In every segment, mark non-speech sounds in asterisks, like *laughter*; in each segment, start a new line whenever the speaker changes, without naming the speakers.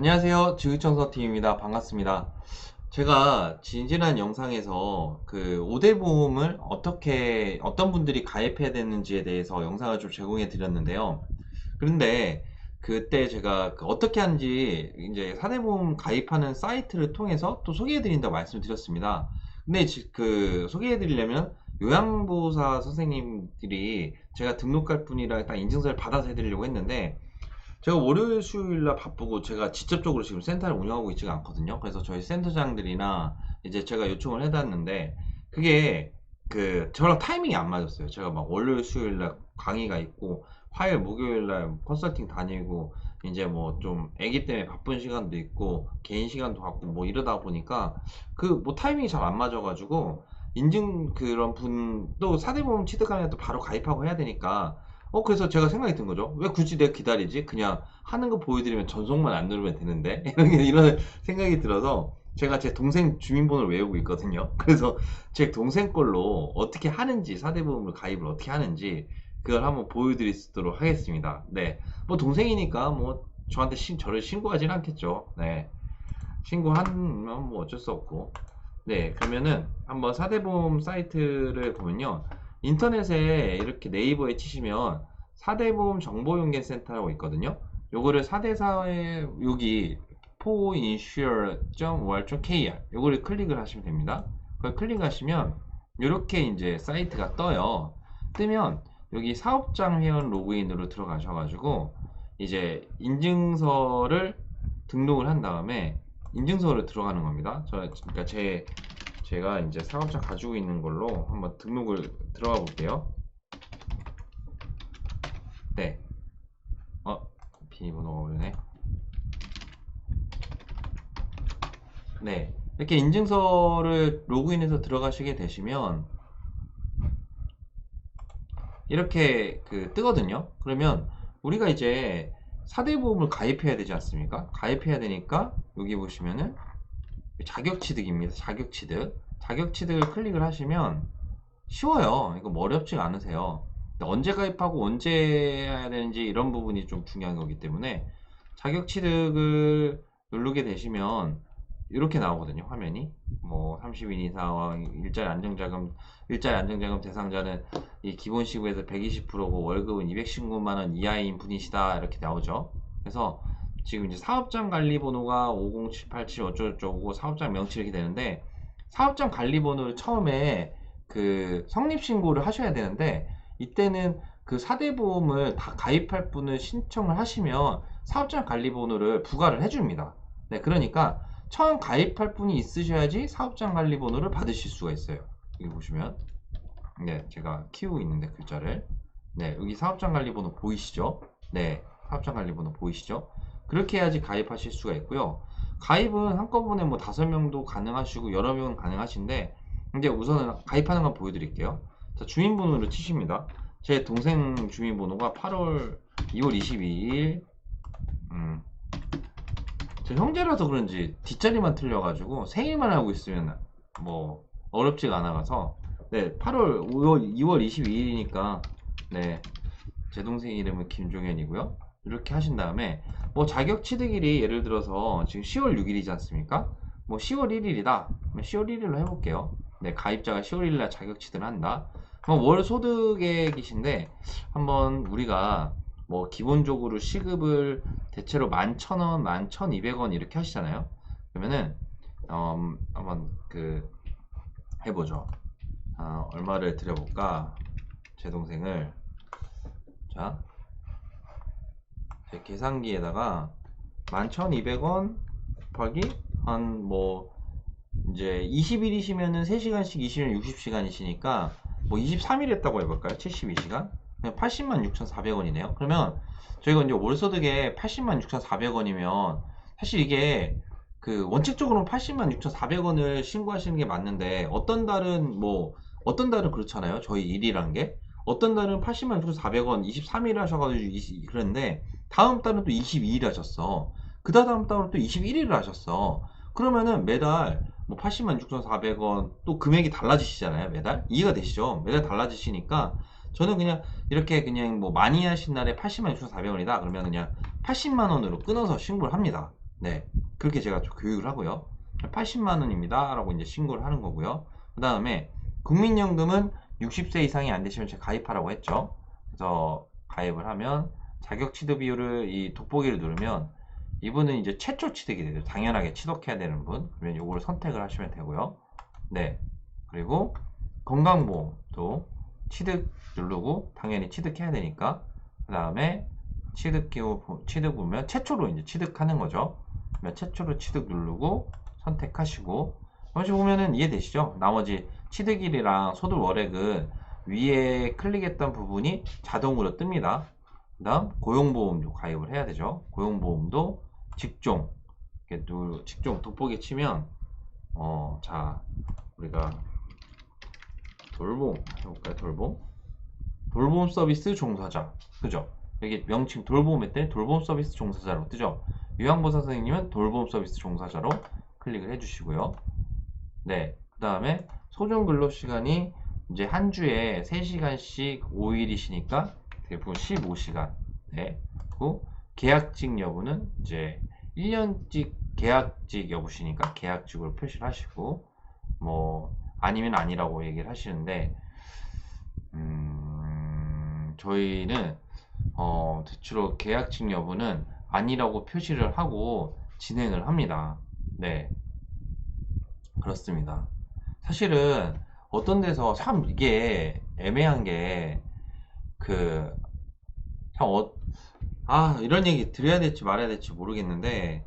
안녕하세요. 지구청소팀입니다. 반갑습니다. 제가 지난 영상에서 그 오대보험을 어떻게, 어떤 분들이 가입해야 되는지에 대해서 영상을 좀 제공해 드렸는데요. 그런데 그때 제가 그 어떻게 하는지 이제 사대보험 가입하는 사이트를 통해서 또 소개해 드린다고 말씀을 드렸습니다. 근데 지- 그 소개해 드리려면 요양보호사 선생님들이 제가 등록할 분이라 딱 인증서를 받아서 해드리려고 했는데 제가 월요일 수요일 날 바쁘고 제가 직접적으로 지금 센터를 운영하고 있지가 않거든요. 그래서 저희 센터장들이나 이제 제가 요청을 해놨는데 그게 그 저랑 타이밍이 안 맞았어요. 제가 막 월요일 수요일 날 강의가 있고 화요일 목요일 날 컨설팅 다니고 이제 뭐좀 아기 때문에 바쁜 시간도 있고 개인 시간도 갖고 뭐 이러다 보니까 그 뭐 타이밍이 잘 안 맞아가지고 인증 그런 분 또 사대보험 취득하면 또 바로 가입하고 해야 되니까 어, 그래서 제가 생각이 든 거죠. 왜 굳이 내가 기다리지? 그냥 하는 거 보여드리면 전송만 안 누르면 되는데? *laughs* 이런, 생각이 들어서 제가 제 동생 주민번호를 외우고 있거든요. *laughs* 그래서 제 동생 걸로 어떻게 하는지, 사대보험을 가입을 어떻게 하는지 그걸 한번 보여드릴 수 있도록 하겠습니다. 네. 뭐 동생이니까 뭐 저한테 신, 저를 신고하진 않겠죠. 네. 신고하면 뭐 어쩔 수 없고. 네. 그러면은 한번 사대보험 사이트를 보면요. 인터넷에 이렇게 네이버에 치시면 사대보험 정보용계센터라고 있거든요. 요거를 사대사에 여기 foinsure.or.kr 요거를 클릭을 하시면 됩니다. 그걸 클릭하시면 이렇게 이제 사이트가 떠요. 뜨면 여기 사업장 회원 로그인으로 들어가셔가지고 이제 인증서를 등록을 한 다음에 인증서를 들어가는 겁니다. 저 그러니까 제 제가 이제 사업자 가지고 있는 걸로 한번 등록을 들어가 볼게요. 네. 어, 비밀번호가 오르네. 네. 이렇게 인증서를 로그인해서 들어가시게 되시면 이렇게 그 뜨거든요. 그러면 우리가 이제 사대보험을 가입해야 되지 않습니까? 가입해야 되니까 여기 보시면은 자격취득입니다. 자격취득. 자격취득을 클릭을 하시면 쉬워요. 이거 뭐 어렵지가 않으세요. 언제 가입하고 언제 해야 되는지 이런 부분이 좀 중요한 거기 때문에 자격취득을 누르게 되시면 이렇게 나오거든요. 화면이. 뭐 30인 이상 일자리 안정자금 일자리 안정자금 대상자는 이 기본 시급에서 120%고 월급은 219만 원 이하인 분이시다 이렇게 나오죠. 그래서 지금 이제 사업장 관리 번호가 50787 어쩌고저쩌고 사업장 명치 이렇게 되는데 사업장 관리 번호를 처음에 그 성립 신고를 하셔야 되는데 이때는 그 사대보험을 다 가입할 분을 신청을 하시면 사업장 관리 번호를 부과를 해줍니다. 네, 그러니까 처음 가입할 분이 있으셔야지 사업장 관리 번호를 받으실 수가 있어요. 여기 보시면 네, 제가 키우고 있는데 글자를 네, 여기 사업장 관리 번호 보이시죠? 네, 사업장 관리 번호 보이시죠? 그렇게 해야지 가입하실 수가 있고요. 가입은 한꺼번에 뭐 다섯 명도 가능하시고 여러 명은 가능하신데 이제 우선은 가입하는 건 보여드릴게요. 자, 주민번호를 치십니다. 제 동생 주민번호가 8월 2월 22일 음, 제 형제라서 그런지 뒷자리만 틀려가지고 생일만 알고 있으면 뭐 어렵지가 않아가서 네 8월 5월 2월 22일이니까 네 제 동생 이름은 김종현이고요. 이렇게 하신 다음에 뭐 자격 취득일이 예를 들어서 지금 10월 6일이지 않습니까? 뭐 10월 1일이다. 10월 1일로 해볼게요. 네, 가입자가 10월 1일날 자격 취득을 한다. 그럼 월 소득액이신데 한번 우리가 뭐 기본적으로 시급을 대체로 11,000원, 11,200원 이렇게 하시잖아요. 그러면은 음, 한번 그 해보죠. 아, 얼마를 드려볼까? 제 동생을 자, 제 계산기에다가 11,200원 곱하기 한 뭐 이제 20일이시면은 3시간씩 20일 60시간이시니까 뭐 23일 했다고 해볼까요? 72시간? 80만 6,400원이네요. 그러면 저희가 이제 월소득에 80만 6,400원이면 사실 이게 그 원칙적으로는 80만 6,400원을 신고하시는 게 맞는데 어떤 달은 뭐 어떤 달은 그렇잖아요. 저희 일이란 게 어떤 달은 80만 6,400원 23일 하셔가지고 20, 그랬는데 다음 달은 또 22일 하셨어. 그 다음 달은 또 21일을 하셨어. 그러면은 매달 뭐 80만 6,400원 또 금액이 달라지시잖아요. 매달 이해가 되시죠? 매달 달라지시니까 저는 그냥 이렇게 그냥 뭐 많이 하신 날에 80만 6,400원이다 그러면 그냥 80만 원으로 끊어서 신고를 합니다. 네. 그렇게 제가 좀 교육을 하고요. 80만 원입니다. 라고 이제 신고를 하는 거고요. 그 다음에 국민연금은 60세 이상이 안 되시면 제가 가입하라고 했죠. 그래서 가입을 하면 자격 취득 비율을 이 돋보기를 누르면 이분은 이제 최초 취득이 되죠. 당연하게 취득해야 되는 분. 그러면 요거를 선택을 하시면 되고요. 네. 그리고 건강보험도 취득 누르고 당연히 취득해야 되니까 그 다음에 취득 기호 보- 취득 보면 최초로 이제 취득하는 거죠. 그러면 최초로 취득 누르고 선택하시고 여기 보면은 이해되시죠? 나머지 취득일이랑 소득 월액은 위에 클릭했던 부분이 자동으로 뜹니다. 그 다음 고용보험도 가입을 해야 되죠. 고용보험도 직종 이렇게 누 직종 돋보기 치면 어 자 우리가 돌봄 해볼까요? 돌봄 돌봄 서비스 종사자 그죠? 여기 명칭 돌봄 했더니 돌봄 서비스 종사자로 뜨죠? 요양보사 선생님은 돌봄 서비스 종사자로 클릭을 해주시고요. 네, 그 다음에 소정 근로 시간이 이제 한 주에 3시간씩 5일이시니까 대부분 15시간. 네. 그리고 계약직 여부는 이제 1년직 계약직 여부시니까 계약직으로 표시를 하시고 뭐 아니면 아니라고 얘기를 하시는데 음, 저희는 어, 대체로 계약직 여부는 아니라고 표시를 하고 진행을 합니다. 네. 그렇습니다. 사실은 어떤 데서 참 이게 애매한 게, 그, 참, 어, 아, 이런 얘기 드려야 될지 말아야 될지 모르겠는데,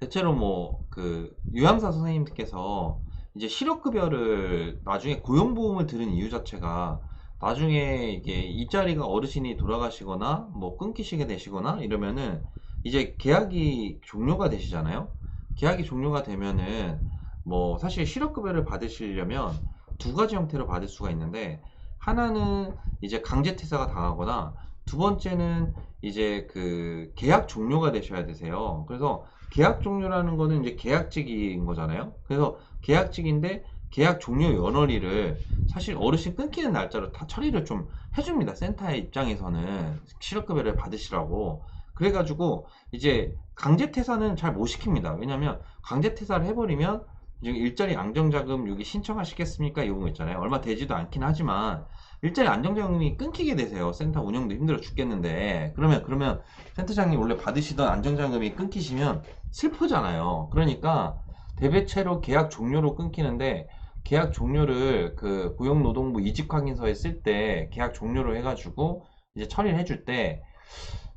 대체로 뭐, 그, 요양사 선생님께서 이제 실업급여를 나중에 고용보험을 들은 이유 자체가 나중에 이게 일자리가 어르신이 돌아가시거나 뭐 끊기시게 되시거나 이러면은 이제 계약이 종료가 되시잖아요. 계약이 종료가 되면은 뭐 사실 실업급여를 받으시려면 두 가지 형태로 받을 수가 있는데 하나는 이제 강제퇴사가 당하거나 두 번째는 이제 그 계약 종료가 되셔야 되세요. 그래서 계약 종료라는 거는 이제 계약직인 거잖아요. 그래서 계약직인데 계약 종료 연월일을 사실 어르신 끊기는 날짜로 다 처리를 좀 해줍니다. 센터의 입장에서는 실업급여를 받으시라고. 그래가지고 이제 강제퇴사는 잘 못 시킵니다. 왜냐면 강제퇴사를 해버리면 지금 일자리 안정자금 여기 신청하시겠습니까? 이런 거 있잖아요. 얼마 되지도 않긴 하지만 일자리 안정자금이 끊기게 되세요. 센터 운영도 힘들어 죽겠는데 그러면 그러면 센터장님 원래 받으시던 안정자금이 끊기시면 슬프잖아요. 그러니까 대배체로 계약 종료로 끊기는데 계약 종료를 그 고용노동부 이직 확인서에 쓸 때 계약 종료로 해가지고 이제 처리를 해줄 때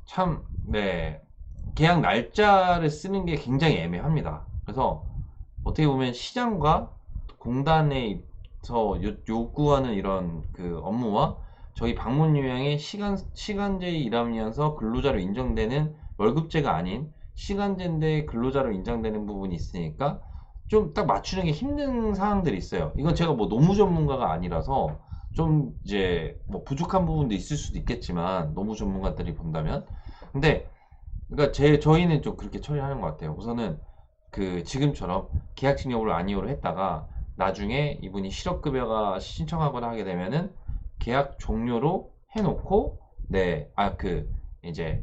참 네 계약 날짜를 쓰는 게 굉장히 애매합니다. 그래서 어떻게 보면 시장과 공단에서 요- 요구하는 이런 그 업무와 저희 방문 요양의 시간 시간제 일하면서 근로자로 인정되는 월급제가 아닌 시간제인데 근로자로 인정되는 부분이 있으니까 좀 딱 맞추는 게 힘든 사항들이 있어요. 이건 제가 뭐 노무 전문가가 아니라서 좀 이제 뭐 부족한 부분도 있을 수도 있겠지만 노무 전문가들이 본다면 근데 그러니까 제 저희는 좀 그렇게 처리하는 것 같아요. 우선은 그 지금처럼 계약직 여부를 아니오로 했다가 나중에 이분이 실업급여가 신청하거나 하게 되면은 계약 종료로 해놓고 네 아 그 이제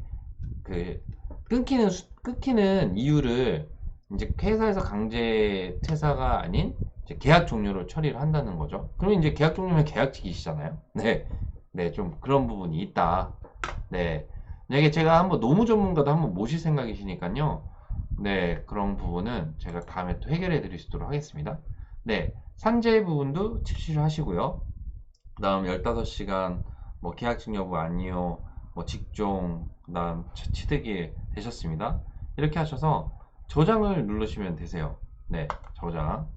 그 끊기는 수- 끊기는 이유를 이제 회사에서 강제 퇴사가 아닌 계약 종료로 처리를 한다는 거죠. 그러면 이제 계약 종료면 계약직이시잖아요. 네, 네, 좀 그런 부분이 있다. 네, 이게 제가 한번 노무 전문가도 한번 모실 생각이시니까요. 네, 그런 부분은 제가 다음에 또 해결해 드릴 수 있도록 하겠습니다. 네, 산재 부분도 칩시를 하시고요. 그 다음 15시간, 뭐 계약직 여부 아니요, 뭐 직종, 그 다음 취- 취득이 되셨습니다. 이렇게 하셔서 저장을 누르시면 되세요. 네, 저장.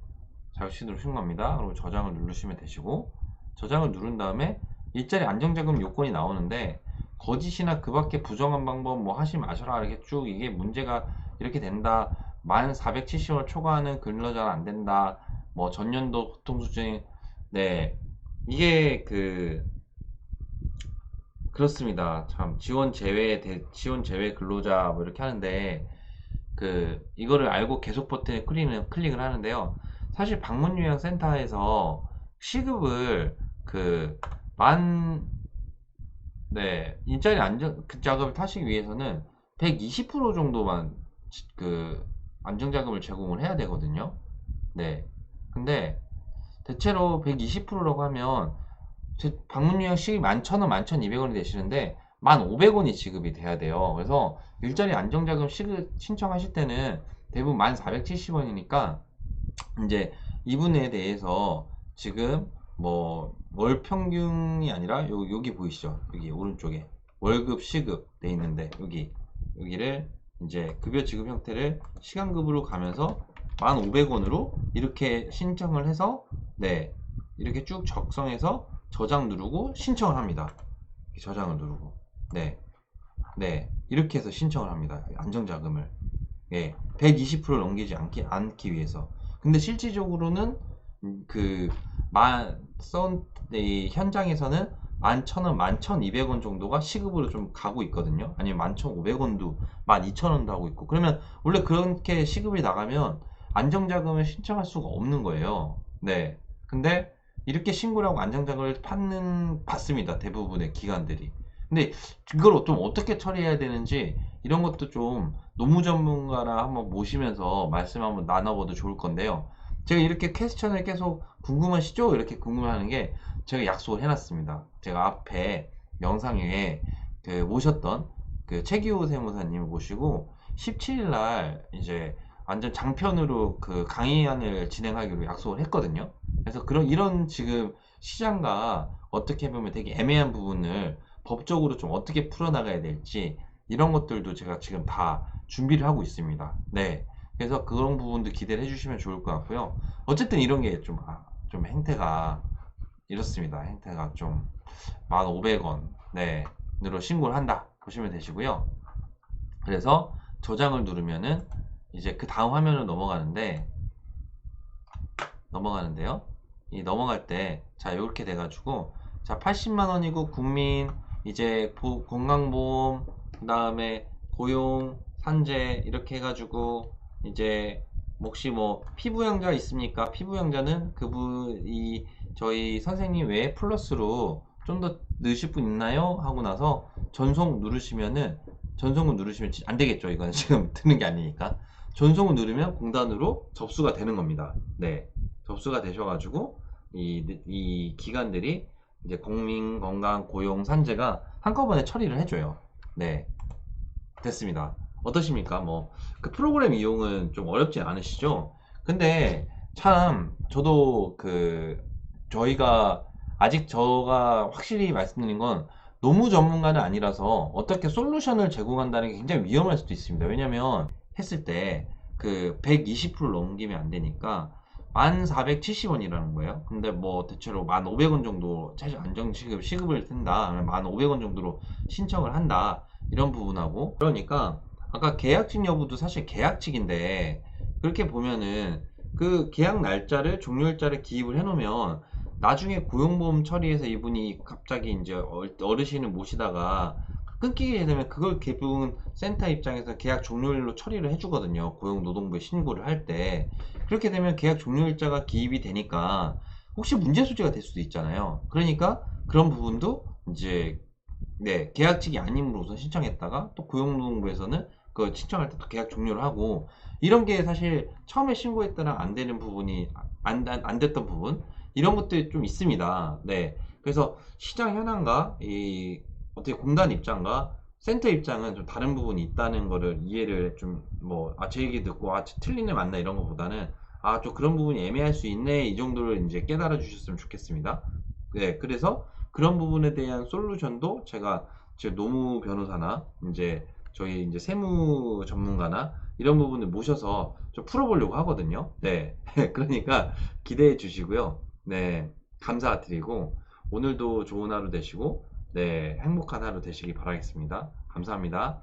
자격시 누르신 겁니다. 그리고 저장을 누르시면 되시고, 저장을 누른 다음에 일자리 안정자금 요건이 나오는데, 거짓이나 그 밖에 부정한 방법 뭐 하지 마셔라 이렇게 쭉 이게 문제가 이렇게 된다. 만 470원 초과하는 근로자는 안 된다. 뭐 전년도 보통 수준이 네 이게 그 그렇습니다. 참 지원 제외 대, 지원 제외 근로자 뭐 이렇게 하는데 그 이거를 알고 계속 버튼에 클릭을 클릭을 하는데요. 사실 방문 요양 센터에서 시급을 그만 네, 일자리 안정 그 작업을 타시기 위해서는 120% 정도만 지- 그 안정자금을 제공을 해야 되거든요. 네. 근데 대체로 120%라고 하면 제 방문유형 시급이 11,000원, 11,200원이 되시는데 1,500원이 지급이 돼야 돼요. 그래서 일자리 안정자금 신청하실 때는 대부분 1,470원이니까 이제 이분에 대해서 지금 뭐 월 평균이 아니라 요, 여기 보이시죠? 여기 오른쪽에 월급 시급 돼 있는데 여기 여기를 이제 급여 지급 형태를 시간급으로 가면서 1,500원으로 이렇게 신청을 해서 네 이렇게 쭉 적성해서 저장 누르고 신청을 합니다. 저장을 누르고 네, 네 이렇게 해서 신청을 합니다. 안정자금을 예, 120% 넘기지 않기, 않기 위해서. 근데 실질적으로는 음, 그, 만, 썬, 이 현장에서는 11,000원, 11,200원 정도가 시급으로 좀 가고 있거든요. 아니면 11,500원도, 12,000원도 하고 있고. 그러면 원래 그렇게 시급이 나가면 안정자금을 신청할 수가 없는 거예요. 네. 근데 이렇게 신고를 하고 안정자금을 받는, 받습니다. 대부분의 기관들이. 근데 이걸 좀 어떻게 처리해야 되는지 이런 것도 좀 노무 전문가라 한번 모시면서 말씀 한번 나눠봐도 좋을 건데요. 제가 이렇게 퀘스천을 계속 궁금하시죠? 이렇게 궁금해하는 게 제가 약속을 해놨습니다. 제가 앞에 영상에 그 모셨던 그 최기호 세무사님을 모시고 17일 날 이제 완전 장편으로 그 강의안을 진행하기로 약속을 했거든요. 그래서 그런 이런 지금 시장과 어떻게 보면 되게 애매한 부분을 법적으로 좀 어떻게 풀어나가야 될지 이런 것들도 제가 지금 다 준비를 하고 있습니다. 네. 그래서 그런 부분도 기대를 해주시면 좋을 것 같고요. 어쨌든 이런 게 좀, 아, 좀 행태가 이렇습니다. 행태가 좀 1,500원, 네, 으로 신고를 한다. 보시면 되시고요. 그래서 저장을 누르면은 이제 그 다음 화면으로 넘어가는데, 넘어가는데요. 이 넘어갈 때, 자, 이렇게 돼가지고, 자, 80만 원이고 국민, 이제 보- 건강보험, 그 다음에 고용, 산재 이렇게 해가지고 이제 혹시 뭐 피부양자 있습니까? 피부양자는 그분이 저희 선생님 외에 플러스로 좀 더 넣으실 분 있나요? 하고 나서 전송 누르시면은 전송을 누르시면 지- 안 되겠죠. 이건 *laughs* 지금 뜨는 게 아니니까 전송을 누르면 공단으로 접수가 되는 겁니다. 네, 접수가 되셔가지고 이, 이 기관들이 이제 국민 건강 고용 산재가 한꺼번에 처리를 해줘요. 네, 됐습니다. 어떠십니까? 뭐, 그 프로그램 이용은 좀 어렵지 않으시죠? 근데 참, 저도 그, 저희가, 아직 저가 확실히 말씀드린 건 노무 전문가는 아니라서 어떻게 솔루션을 제공한다는 게 굉장히 위험할 수도 있습니다. 왜냐면 했을 때 그 120%를 넘기면 안 되니까 1,470원이라는 거예요. 근데 뭐 대체로 1,500원 정도 최저 안정시급 시급을 뜬다. 1,500원 정도로 신청을 한다. 이런 부분하고 그러니까 아까 계약직 여부도 사실 계약직인데 그렇게 보면은 그 계약 날짜를 종료일자를 기입을 해놓으면 나중에 고용보험 처리해서 이분이 갑자기 이제 어- 어르신을 모시다가 끊기게 되면 그걸 대부분 센터 입장에서 계약 종료일로 처리를 해주거든요. 고용노동부에 신고를 할 때. 그렇게 되면 계약 종료일자가 기입이 되니까 혹시 문제 소지가 될 수도 있잖아요. 그러니까 그런 부분도 이제 네, 계약직이 아님으로 우선 신청했다가 또 고용노동부에서는 그 신청할 때 또 계약 종료를 하고 이런 게 사실 처음에 신고했다랑 안 되는 부분이 안, 안, 안 됐던 부분 이런 것들이 좀 있습니다. 네. 그래서 시장 현황과 이 어떻게 공단 입장과 센터 입장은 좀 다른 부분이 있다는 거를 이해를 좀 뭐 아 제 얘기 듣고 아 틀리네 맞나 이런 것보다는 아 좀 그런 부분이 애매할 수 있네 이 정도를 이제 깨달아 주셨으면 좋겠습니다. 네. 그래서 그런 부분에 대한 솔루션도 제가 제 노무 변호사나 이제 저희 이제 세무 전문가나 이런 부분을 모셔서 좀 풀어보려고 하거든요. 네. *laughs* 그러니까 기대해 주시고요. 네. 감사드리고 오늘도 좋은 하루 되시고 네. 행복한 하루 되시기 바라겠습니다. 감사합니다.